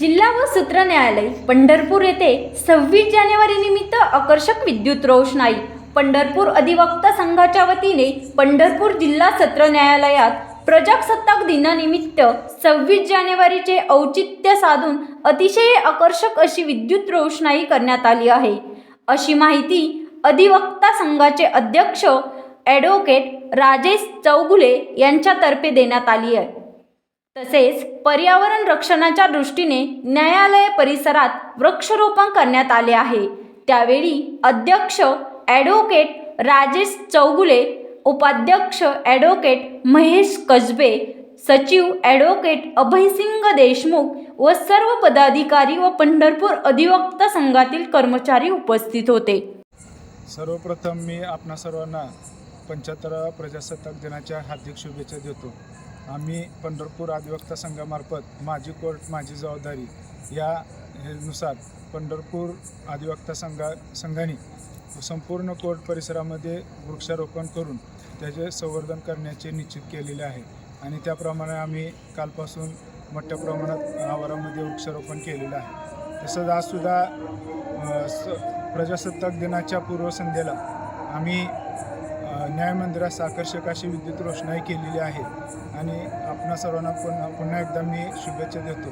जिल्हा व सत्र न्यायालय पंढरपूर येथे सव्वीस जानेवारी निमित्त आकर्षक विद्युत रोषणाई. पंढरपूर अधिवक्ता संघाच्या वतीने पंढरपूर जिल्हा सत्र न्यायालयात प्रजासत्ताक दिनानिमित्त सव्वीस जानेवारीचे औचित्य साधून अतिशय आकर्षक अशी विद्युत रोषणाई करण्यात आली आहे. अशी माहिती अधिवक्ता संघाचे अध्यक्ष ॲडव्होकेट राजेश चौगुले यांच्यातर्फे देण्यात आली आहे. तसेच पर्यावरण रक्षणाच्या दृष्टीने न्यायालय परिसरात वृक्षारोपण करण्यात आले आहे. त्यावेळी अध्यक्ष ॲडव्होकेट राजेश चौगुले उपाध्यक्ष ॲडव्होकेट महेश कसबे सचिव ॲडव्होकेट अभयसिंग देशमुख व सर्व पदाधिकारी व पंढरपूर अधिवक्ता संघातील कर्मचारी उपस्थित होते. सर्वप्रथम मी आपणा सर्वांना पंच्याहत्तराव्या प्रजासत्ताक दिनाच्या हार्दिक शुभेच्छा देतो. आम्ही पंढरपूर अधिवक्ता संघामार्फत माझी कोर्ट माझी जबाबदारी या नुसार पंढरपूर अधिवक्ता संघा संघाने संपूर्ण कोर्ट परिसरामध्ये वृक्षारोपण करून त्याचे संवर्धन करण्याचे निश्चित केलेले आहे. आणि त्याप्रमाणे आम्ही कालपासून मोठ्या प्रमाणात आवारामध्ये वृक्षारोपण केलेलं आहे. तसंच आजसुद्धा स प्रजासत्ताक दिनाच्या पूर्वसंध्येला आम्ही अ, न्यायमंदिरास आकर्षक अशी विद्युत रोषणाई केलेली आहे आणि आपणा सर्वांना पुन्हा पुन्हा एकदा मी शुभेच्छा देतो.